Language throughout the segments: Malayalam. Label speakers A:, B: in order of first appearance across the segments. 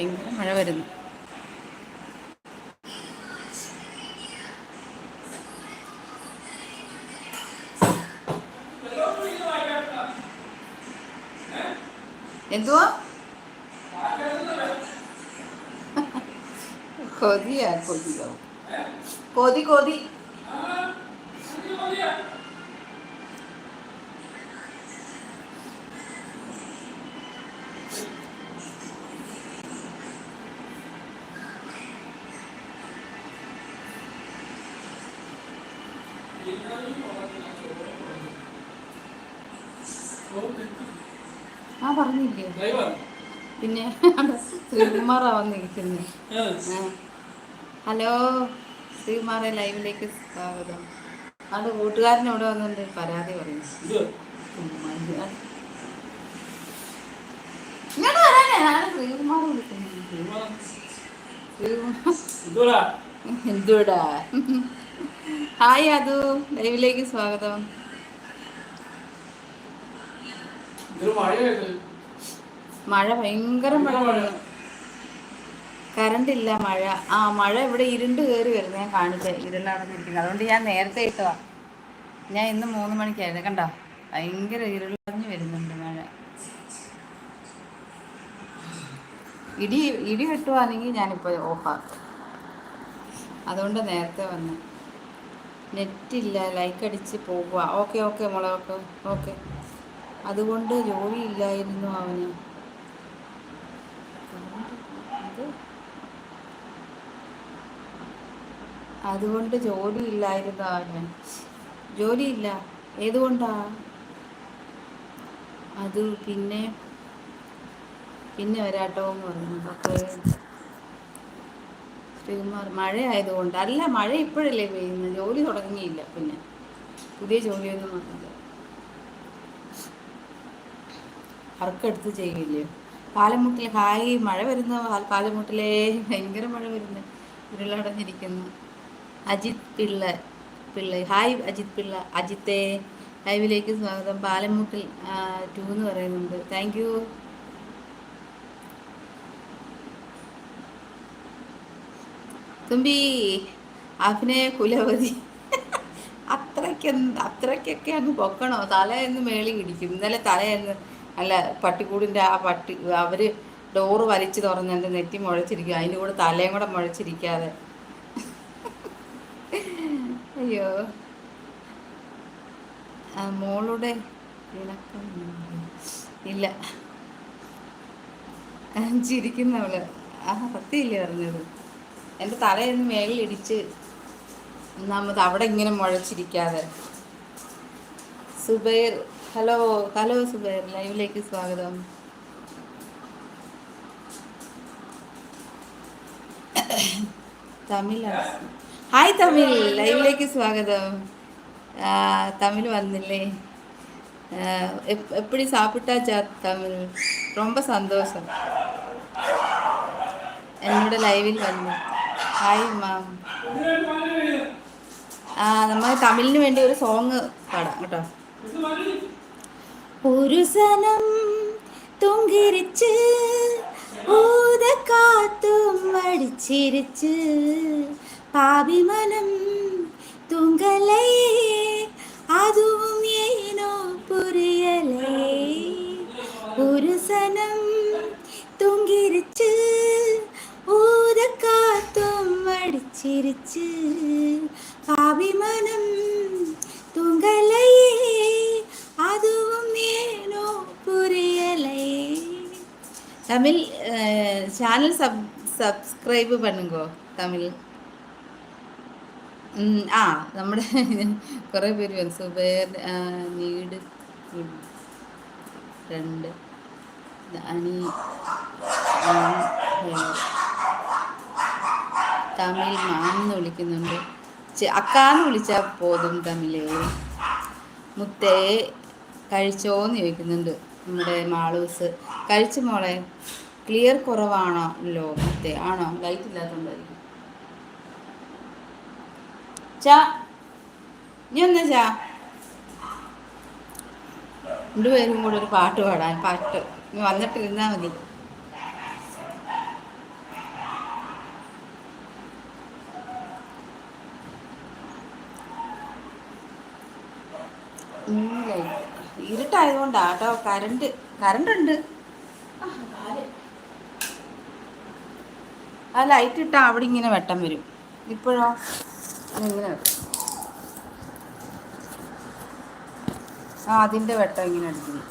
A: ഭയങ്കര മഴ വരുന്നു. എന്തുവാ? കൊതിയാ കൊതിയോ? കൊതി കൊതി ആ പറഞ്ഞില്ലേ പിന്നെ ശ്രീകുമാറാ വന്നിരിക്കുന്നത് ഹലോ ശ്രീകുമാറെ ലൈവിലേക്ക് സ്വാഗതം. അത് കൂട്ടുകാരൻ ഇവിടെ വന്നിട്ട് പരാതി പറയും. ഇങ്ങോട്ട് ശ്രീകുമാർ എന്തുടാ ഹായ് അതു ലൈവിലേക്ക് സ്വാഗതം. മഴ ഭയങ്കര മഴ വന്നു കറണ്ട് ഇല്ല മഴ. ആ മഴ ഇവിടെ ഇരുണ്ട് കയറി വരുന്നത് ഞാൻ കാണിച്ചേ. ഇരുളടഞ്ഞിരിക്കുന്നത് അതുകൊണ്ട് ഞാൻ നേരത്തെ ഇട്ടതാ. ഞാൻ ഇന്ന് മൂന്ന് മണിക്കായിരുന്നു. കണ്ടോ? ഭയങ്കര ഇരുളഞ്ഞു വരുന്നുണ്ട് മഴ. ഇടി ഇടി വെട്ടുവാണെങ്കിൽ ഞാനിപ്പോൾ ഓഫാക്കും. അതുകൊണ്ട് നേരത്തെ വന്നു. നെറ്റില്ല. ലൈക്ക് അടിച്ച് പോകുക ഓക്കെ ഓക്കെ മുളകൊക്കെ ഓക്കെ ഓക്കെ. അതുകൊണ്ട് ജോലിയില്ലായിരുന്നു അവന് അത് അതുകൊണ്ട് ജോലി ഇല്ലായിരുന്നു അവന് ജോലിയില്ല. ഏതുകൊണ്ടാ? അത് പിന്നെ പിന്നെ വരാട്ടോ എന്ന് പറഞ്ഞു. ഓക്കെ ശ്രീകുമാർ മഴ ആയതുകൊണ്ട് അല്ല മഴ ഇപ്പോഴല്ലേ പെയ്യുന്നത് ജോലി തുടങ്ങിയില്ല പിന്നെ. പുതിയ ജോലിയൊന്നും വന്നില്ല. അർക്കെടുത്ത് ചെയ്യില്ലേ? പാലമുട്ടിൽ ഹായ് മഴ വരുന്ന? പാലമുട്ടിലേ ഭയങ്കര മഴ വരുന്നു. ഉരുളടഞ്ഞിരിക്കുന്നു. അജിത് പിള്ള പിള്ള. ഹായ് അജിത് പിള്ള. അജിത്തെ. ലൈവിലേക്ക് സ്വാഗതം. പാലമുട്ടിൽ ടു എന്ന് പറയുന്നുണ്ട്. താങ്ക് യു തുമ്പി അഭിനയ കുലവതി. അത്രയ്ക്ക് അത്രയ്ക്കൊക്കെ അങ്ങ് പൊക്കണോ? തലയെന്ന് മേളി ഇടിക്കും ഇന്നലെ തലയെന്ന് അല്ല പട്ടിക്കൂടിന്റെ ആ പട്ടി അവർ ഡോറ് വലിച്ചു തുറന്ന് നെറ്റി മുഴച്ചിരിക്കും. അതിന്റെ കൂടെ തലയും കൂടെ മുഴച്ചിരിക്കാതെ. അയ്യോ. മോളുടെ ഇല്ല. ചിരിക്കുന്നവൾ ആ സത്യമില്ലേ പറഞ്ഞത്? എന്റെ തലയൊന്ന് മേളിൽ ഇടിച്ച് ഒന്നാമത് അവിടെ ഇങ്ങനെ മുഴച്ചിരിക്കാതെ. സുബൈർ ഹലോ ഹലോ സുബൈർ ലൈവിലേക്ക് സ്വാഗതം. തമിഴ് ഹായ് തമിഴ് ലൈവിലേക്ക് സ്വാഗതം ആ, തമിഴ് വന്നില്ലേ എപ്പ്- எப்படி சாப்பிட்டாச்சா தமிழ் ரொம்ப சந்தோஷம் എന്നോട് ലൈവിൽ വന്നു ഹായ് മാം ആ നമ്മൾ തമിഴിന് വേണ്ടി ഒരു സോങ് പാടാം കേട്ടോ ഒരു സനം തുങ്കിരിച്ച് ഊത കാത്തും അടിച്ചിരിച്ച് பாவி மனம் தூங்கலை அதுவும் ஏனோ புரியலை. ஒரு சனம் தூங்கிருச்சு ஊத காத்தும் அடிச்சிருச்சு. பாவி மனம் தூங்கலையே அதுவும் ஏனோ புரியலை. தமிழ் சேனல் சப் சப்ஸ்கிரைபு பண்ணுங்க தமிழ். ആ നമ്മുടെ കുറേ പേര് സുബേർ നീട് രണ്ട് അനി തമിഴ് മാം വിളിക്കുന്നുണ്ട്. അക്കാന്ന് വിളിച്ചാൽ പോതും തമിഴ്. മുത്തേ കഴിച്ചോന്ന് ചോദിക്കുന്നുണ്ട് നമ്മുടെ മാളൂസ്. കഴിച്ചു മോളെ ക്ലിയർ കുറവാണോ ലോ മുത്തേ. ആണോ? ലൈറ്റ് ഇല്ലാത്തതുകൊണ്ടായിരിക്കും ചാ. നീ ഒന്ന് ചാ. രണ്ടുപേരും കൂടെ ഒരു പാട്ട് പാടാൻ പാട്ട്. നീ വന്നിട്ടിരുന്നാ മതി. ഇരുട്ടായതുകൊണ്ടാ കേട്ടോ. കരണ്ട് കരണ്ട് ഉണ്ട് ആ ലൈറ്റ് ഇട്ടാ അവിടെ ഇങ്ങനെ വെട്ടം വരും. ഇപ്പോഴോ? ഇങ്ങനെ. ആ അതിന്റെ വെട്ടം ഇങ്ങനെ അടിക്കുന്നു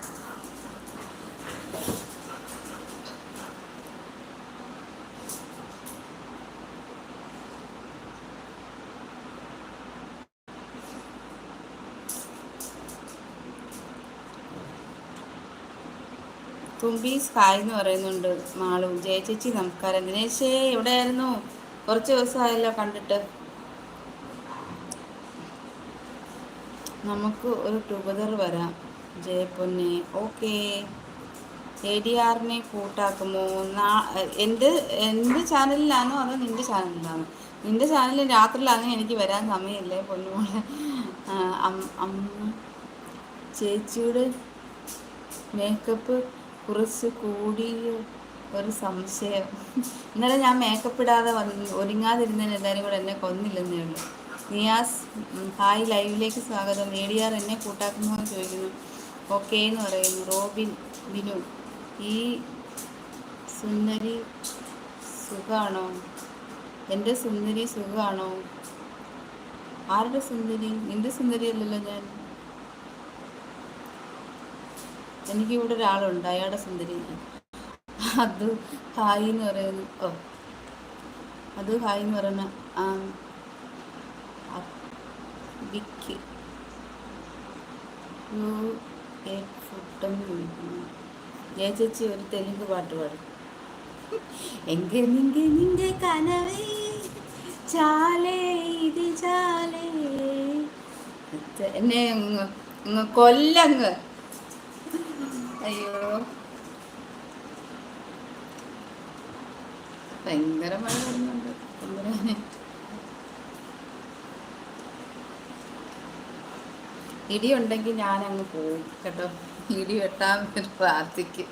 A: തുമ്പീസ് ഹായ് എന്ന് പറയുന്നുണ്ട് മാളു. ജയ ചേച്ചി നമസ്കാരം. ദിനേശേ എവിടെയായിരുന്നു? കുറച്ച് ദിവസമായല്ലോ കണ്ടിട്ട്. നമുക്ക് ഒരു ടുഗദർ വരാം. ജയപ്പൊന്നെ ഓക്കെ. എ ഡി ആറിനെ കൂട്ടാക്കുമോ? എന്റെ എന്റെ ചാനലിലാണോ അതോ നിന്റെ ചാനലിലാണോ? നിന്റെ ചാനലിൽ രാത്രിയിലാണെങ്കിൽ എനിക്ക് വരാൻ സമയമില്ലേ പൊന്നുമോളെ? അമ്മ ചേച്ചിയുടെ മേക്കപ്പ് കുറച്ച് കൂടിയ ഒരു സംശയം. ഇന്നലെ ഞാൻ മേക്കപ്പ് ഇടാതെ വന്ന് ഒരുങ്ങാതിരുന്നതിന് എല്ലാവരും കൂടെ എന്നെ കൊന്നില്ലെന്നേ ഉള്ളൂ. നിയാസ് ഹായ് ലൈവിലേക്ക് സ്വാഗതം. ആർ എന്നെ കൂട്ടാക്കുമോ എന്ന് ചോദിക്കുന്നു. ഓക്കെ എന്ന് പറയുന്നു. റോബിൻ ബിനു ഈ സുന്ദരി സുഖമാണോ എന്റെ സുന്ദരി സുഖമാണോ ആരുടെ സുന്ദരി? നിന്റെ സുന്ദരി അല്ലല്ലോ ഞാൻ. എനിക്ക് ഇവിടെ ഒരാളുണ്ട്. അയാളുടെ സുന്ദരി അത് ഹായ് എന്ന് പറയുന്നു. ഓ അത് ഹായ് എന്ന് പറയുന്ന വിക്ക്. ചേച്ചി ഒരു തെലുങ്ക് പാട്ട് പാടും. എന്നെ കൊല്ലങ്ങ്. അയ്യോ. ഭയങ്കര മഴ വരുന്നുണ്ട്. ഇടി ഉണ്ടെങ്കിൽ ഞാൻ അങ്ങ് പോകും കേട്ടോ. ഇടി വെട്ടാൻ പ്രാർത്ഥിക്കും.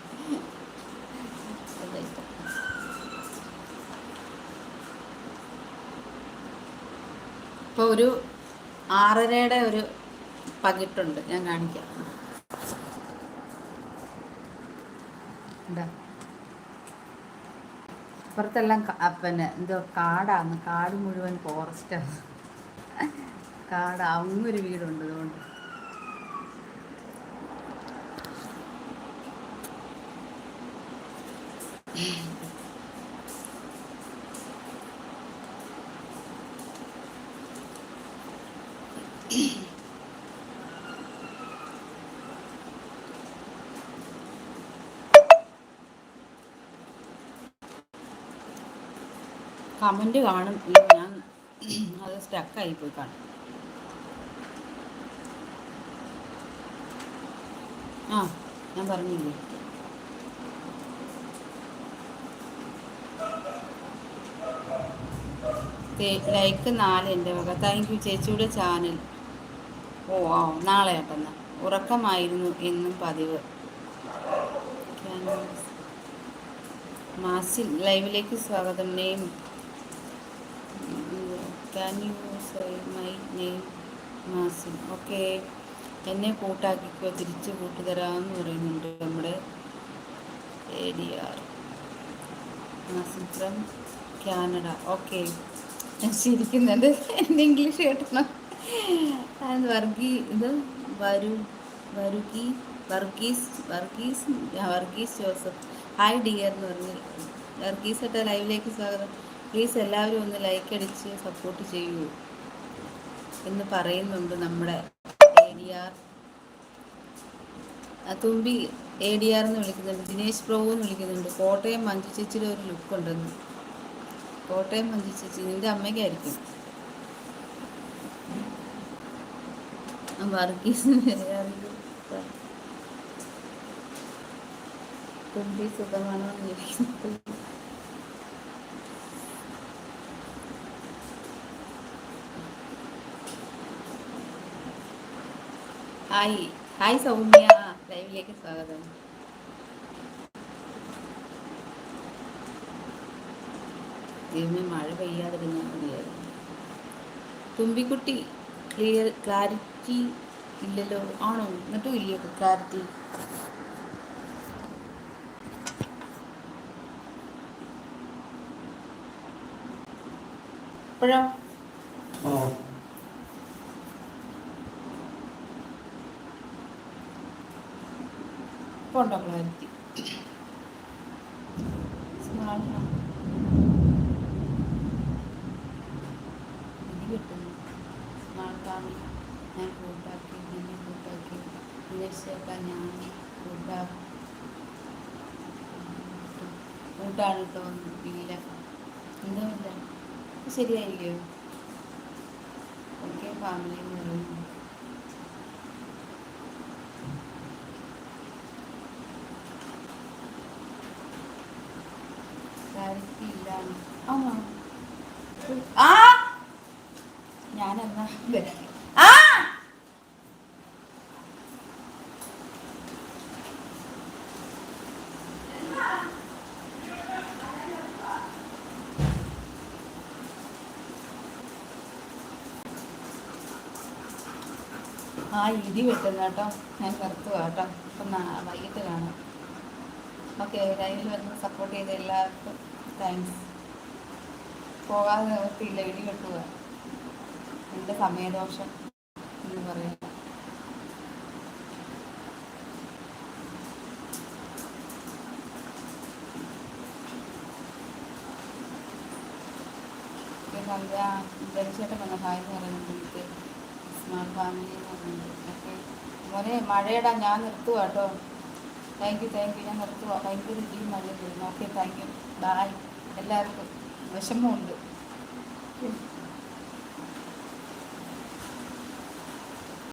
A: ഇപ്പൊ ഒരു ആറരയുടെ ഒരു പകിട്ടുണ്ട്. ഞാൻ കാണിക്കാം. അപ്പുറത്തെല്ലാം പിന്നെ എന്തോ കാടാന്ന്. കാട് മുഴുവൻ ഫോറസ്റ്റാണ് കാട്. അങ്ങൊരു വീടുണ്ട് അതുകൊണ്ട്. കമന്റ് കാണും. ഞാൻ അത് സ്റ്റക്കായി പോയി കാണും. ആ ഞാൻ പറഞ്ഞില്ലേ? ലൈക്ക് നാല് എന്റെ വക. താങ്ക് യു ചേച്ചിയുടെ ചാനൽ ഓ ആ നാളെ കേട്ടെന്ന ഉറക്കമായിരുന്നു എന്നും പതിവ്. മാസിൽ ലൈവിലേക്ക് സ്വാഗതം. Name can you my name Masil. Okay എന്നെ കൂട്ടാക്കിക്കോ തിരിച്ച് കൂട്ടുതരാമെന്ന് പറയുന്നുണ്ട് നമ്മുടെ R Masin from Canada okay ചിരിക്കുന്നുണ്ട് എന്റെ ഇംഗ്ലീഷ് കേട്ടണം. വർഗീ ഇത് വരു വരുകി Varghese Varghese Varghese Joseph. Hi dear എന്ന് പറഞ്ഞ്. വർഗീസ് ലൈവിലേക്ക് സ്വാഗതം. പ്ലീസ് എല്ലാവരും ഒന്ന് ലൈക്ക് അടിച്ച് സപ്പോർട്ട് ചെയ്യൂ എന്ന് പറയുന്നുണ്ട് നമ്മുടെ A D R Thumbi A D R എന്ന് വിളിക്കുന്നുണ്ട്. ദിനേശ് പ്രഭു എന്ന് വിളിക്കുന്നുണ്ട്. കോട്ടയം മഞ്ജു ചേച്ചിയുടെ ഒരു ലുക്ക് ഉണ്ടെന്ന്. കോട്ടയം മഞ്ജു ചേച്ചി നിന്റെ അമ്മയ്ക്കായിരിക്കും. തുമ്പി സുഖമാണോ ചോദിക്കുന്നത് ഹായ്. ഹായ് സൗമ്യ. ലൈവിലേക്ക് സ്വാഗതം. ദൈവമേ മഴ പെയ്യാതിരുന്നാൽ മതിയായിരുന്നു തുമ്പിക്കുട്ടി ക്ലിയർ ക്ലാരിറ്റി ഇല്ലല്ലോ. ആണോ? എന്നിട്ടും ഇല്ലയോ ക്ലാരിറ്റി? ഇപ്പോഴോ? ഉണ്ടോ ക്ലാരിറ്റി സ്മാർട്ട് ഇടി കിട്ടുന്നു സ്മാർട്ട് ഫാമിലി ഞാൻ കൂട്ടാക്കി നിന്നെ കൂട്ടാക്കി ഇന്നേശേക്ക ഞാൻ കൂട്ടാക്കി കൂട്ടാണ് കേട്ടോ ഇല്ല എന്താ ഇല്ല ശരിയായിരിക്കുമോ ഓക്കെ ഫാമിലി എന്ന് പറയുന്നു. ആ. ഞാനെന്നാ വരാം. ആ ഇടി വെട്ടുന്ന കേട്ടോ. ഞാൻ നിർത്തുക കേട്ടോ. അപ്പം വൈകിട്ട് കാണാം ഓക്കെ ലൈനിൽ വന്ന് സപ്പോർട്ട് ചെയ്ത എല്ലാവർക്കും താങ്ക്സ് പോകാതെ നിവർത്തിയില്ല ഇടി വെട്ടുക എന്റെ സമയദോഷം എന്ന് പറയാം. സന്ധ്യ ധരിച്ചേട്ടൻ വന്ന ഹായ് എന്ന് പറയുന്നത് സ്മാർട്ട് ഫാമിലി മോനെ മഴയടാ ഞാൻ നിർത്തുക കേട്ടോ താങ്ക് യു താങ്ക് യു ഞാൻ നിർത്തുക ഭയങ്കര ഈ മഴ ഓക്കെ താങ്ക് യു ബായ് എല്ലാവർക്കും വിഷമമുണ്ട്.